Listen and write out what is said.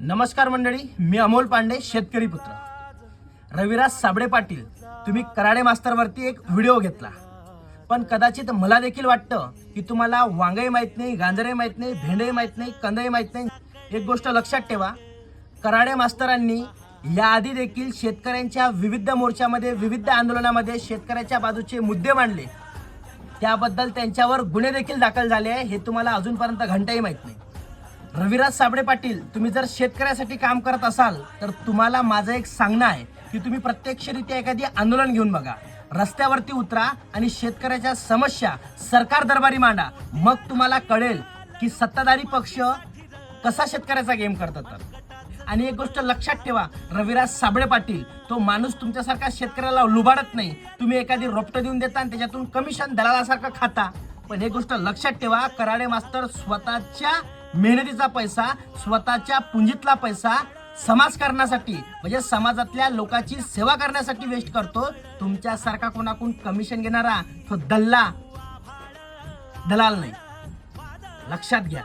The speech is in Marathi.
नमस्कार मंडळी मी अमोल पांडे शेतकरी पुत्र. रविराज साबळे पाटील तुम्ही कराडे मास्तरवरती एक व्हिडिओ घेतला. पण कदाचित मला देखील वाटतं की तुम्हाला वांगही माहीत नाही गांजरही माहीत नाही भेंडे माहीत नाही कंदही माहीत नाही. एक गोष्ट लक्षात ठेवा कराडे मास्तरांनी याआधी देखील शेतकऱ्यांच्या विविध मोर्चामध्ये विविध आंदोलनामध्ये शेतकऱ्याच्या बाजूचे मुद्दे मांडले. त्याबद्दल त्यांच्यावर गुन्हे देखील दाखल झाले आहे हे तुम्हाला अजूनपर्यंत घंटाही माहीत नाही. रविराज साबळे पाटील तुम्ही जर शेतकऱ्यासाठी काम करत असाल तर तुम्हाला माझं एक सांगणं आहे की तुम्ही प्रत्यक्षरित्या एखादी आंदोलन घेऊन बघा. रस्त्यावरती उतरा आणि शेतकऱ्याच्या समस्या सरकार दरबारी मांडा. मग तुम्हाला कळेल की सत्ताधारी पक्ष कसा शेतकऱ्याचा गेम करतात तर. आणि एक गोष्ट लक्षात ठेवा रविराज साबळे पाटील तो माणूस तुमच्यासारखा शेतकऱ्याला लुबाडत नाही. तुम्ही एखादी रोपटं देऊन देता आणि त्याच्यातून कमिशन दलालासारखं खाता. पण एक गोष्ट लक्षात ठेवा कराडे मास्तर स्वतःच्या मेहनतीचा पैसा स्वतःच्या पुंजीतला पैसा समाज करण्यासाठी म्हणजे समाजातल्या लोकांची सेवा करण्यासाठी वेस्ट करतो. तुमच्यासारखा कोणाकडून कमिशन घेणारा तो दल्ला दलाल नाही. लक्षात घ्या.